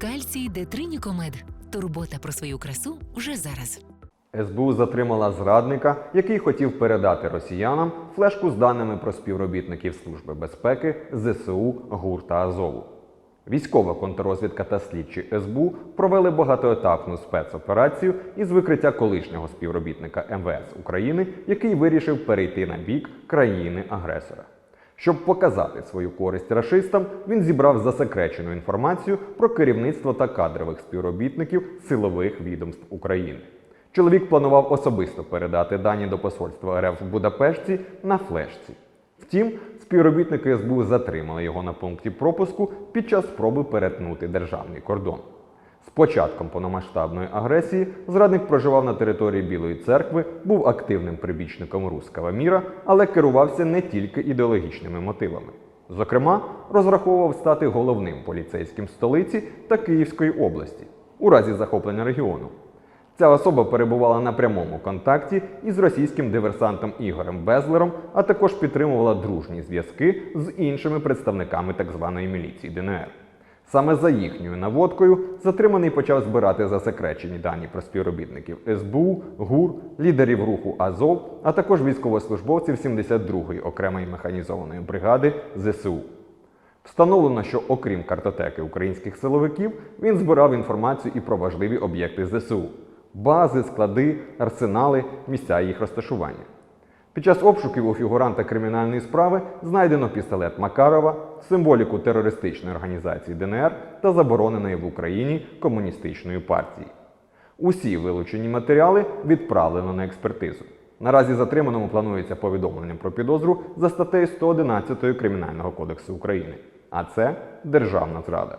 Кальцій Детринікомед. Турбота про свою красу вже зараз. СБУ затримала зрадника, який хотів передати росіянам флешку з даними про співробітників Служби безпеки ЗСУ, ГУР та Азову. Військова контррозвідка та слідчі СБУ провели багатоетапну спецоперацію із викриття колишнього співробітника МВС України, який вирішив перейти на бік країни-агресора. Щоб показати свою користь рашистам, він зібрав засекречену інформацію про керівництво та кадрових співробітників силових відомств України. Чоловік планував особисто передати дані до посольства РФ в Будапешті на флешці. Втім, співробітники СБУ затримали його на пункті пропуску під час спроби перетнути державний кордон. З початком повномасштабної агресії зрадник проживав на території Білої церкви, був активним прибічником руського міра, але керувався не тільки ідеологічними мотивами. Зокрема, розраховував стати головним поліцейським столиці та Київської області у разі захоплення регіону. Ця особа перебувала на прямому контакті із російським диверсантом Ігорем Безлером, а також підтримувала дружні зв'язки з іншими представниками так званої міліції ДНР. Саме за їхньою наводкою затриманий почав збирати засекречені дані про співробітників СБУ, ГУР, лідерів руху Азов, а також військовослужбовців 72-ї окремої механізованої бригади ЗСУ. Встановлено, що окрім картотеки українських силовиків, він збирав інформацію і про важливі об'єкти ЗСУ бази, склади, арсенали, місця їх розташування. Під час обшуків у фігуранта кримінальної справи знайдено пістолет Макарова, символіку терористичної організації ДНР та забороненої в Україні комуністичної партії. Усі вилучені матеріали відправлено на експертизу. Наразі затриманому планується повідомлення про підозру за статтею 111 Кримінального кодексу України. А це державна зрада.